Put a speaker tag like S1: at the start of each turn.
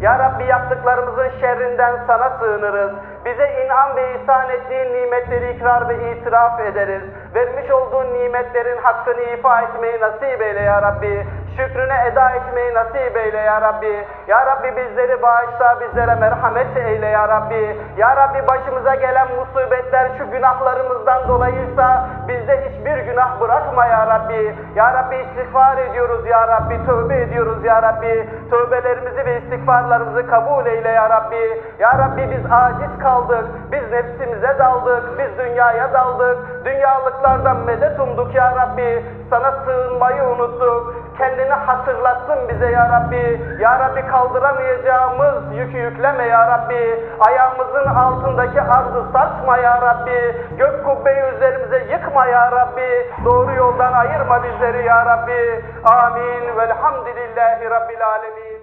S1: Ya Rabbi yaptıklarımızın şerrinden sana sığınırız. Bize inan ve ihsan ettiğin nimetleri ikrar ve itiraf ederiz. Vermiş olduğun nimetlerin hakkını ifa etmeyi nasip eyle ya Rabbi. Şükrüne eda etmeyi nasip eyle ya Rabbi. Ya Rabbi bizleri bağışla, bizlere merhamet eyle ya Rabbi. Ya Rabbi başımıza gelen musibetler şu günahlarımızdan dolayıysa bizde günah bırakma ya Rabbi. Ya Rabbi istiğfar ediyoruz ya Rabbi, tövbe ediyoruz ya Rabbi. Tövbelerimizi ve istiğfarlarımızı kabul eyle ya Rabbi. Ya Rabbi biz aciz kaldık, biz nefsimize daldık, biz dünyaya daldık. Dünyalıklardan medet umduk ya Rabbi. Sana sığınmayı unuttuk. Kendini hatırlattın bize ya Rabbi. Ya Rabbi kaldıramayacağımız yükü yükleme ya Rabbi. Ayağımızın altındaki arzı sarsma ya Rabbi. Gök kubbeyi üzerimize yıkma ya Rabbi. Doğru yoldan ayırma bizleri ya Rabbi. Amin. Velhamdülillahi Rabbil Alemin.